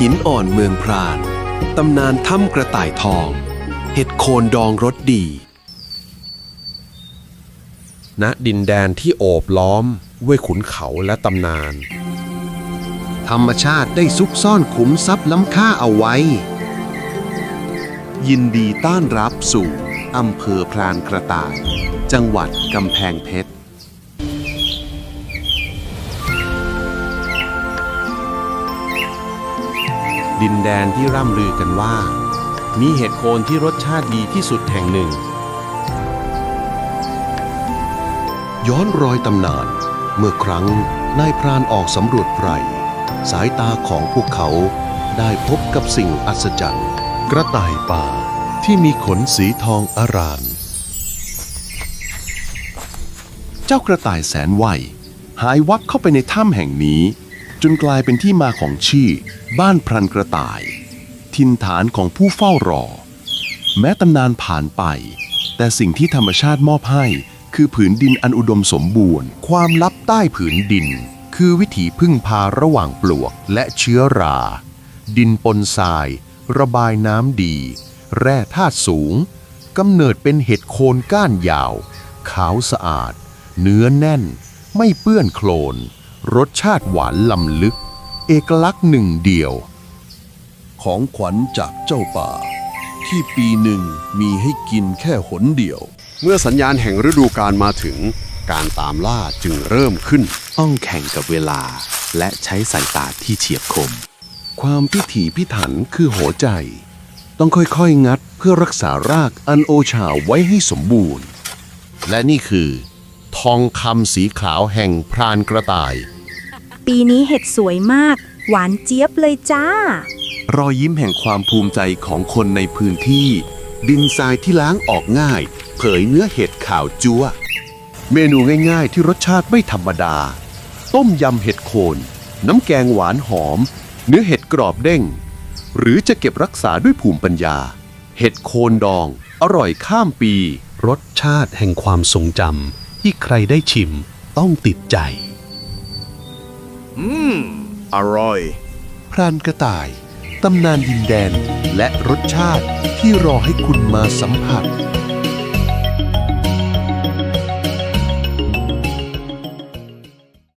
หินอ่อนเมืองพราน ตำนานถ้ำกระต่ายทอง เห็ดโคนดองรสดี ณ ดินแดนที่โอบล้อมด้วยขุนเขาและตำนาน ธรรมชาติได้ซุกซ่อนขุมทรัพย์ล้ำค่าเอาไว้ ยินดีต้อนรับสู่อำเภอพรานกระต่าย จังหวัดกำแพงเพชร ดินแดนที่ร่ำลือกันว่า มีเห็ดโคนที่รสชาติดีที่สุดแห่งหนึ่ง ย้อนรอยตำนาน เมื่อครั้งนายพรานออกสำรวจไพรสายตาของพวกเขาได้พบกับสิ่งอัศจรรย์ กระต่ายป่าที่มีขนสีทองอาราม เจ้ากระต่ายแสนไวหายวับเข้าไปในถ้ำแห่งนี้ จนกลายเป็นที่มาของชื่อ บ้านพรันกระต่าย ทินฐานของผู้เฝ้ารอ แม้ตำนานผ่านไป แต่สิ่งที่ธรรมชาติมอบให้ คือผืนดินอันอุดมสมบูรณ์ ความลับใต้ผืนดิน คือวิถีพึ่งพาระหว่างปลวกและเชื้อรา ดินปนทราย ระบายน้ำดี แร่ธาตุสูงกำเนิดเป็นเห็ดโคนก้านยาว ขาวสะอาด เนื้อแน่น ไม่เปื้อนโคลน รสชาติหวานลำลึก เอกลักษณ์หนึ่งเดียว ของขวัญจากเจ้าป่า ที่ปีหนึ่งมีให้กินแค่หนเดียว เมื่อสัญญาณแห่งฤดูกาลมาถึง การตามล่าจึงเริ่มขึ้น ต้องแข่งกับเวลา และใช้สายตาที่เฉียบคม ความพิถีพิถันคือหัวใจ ต้องค่อยๆ งัดเพื่อรักษารากอันโอชาไว้ให้สมบูรณ์ และนี่คือ ทองคำสีขาวแห่งพรานกระต่าย ปีนี้เห็ดสวยมาก หวานเจี๊ยบเลยจ้า รอยยิ้มแห่งความภูมิใจของคนในพื้นที่ ดินทรายที่ล้างออกง่าย เผยเนื้อเห็ดขาวจัวเมนูง่าย ๆ ที่รสชาติไม่ธรรมดา ต้มยำเห็ดโคน น้ำแกงหวานหอม เนื้อเห็ดกรอบเด้ง หรือจะเก็บรักษาด้วยภูมิปัญญา เห็ดโคนดอง อร่อยข้ามปี รสชาติแห่งความทรงจำที่ใครได้ชิมต้องติดใจ อร่อย พรานกระต่าย ตำนานดินแดนและรสชาติที่รอให้คุณมาสัมผัส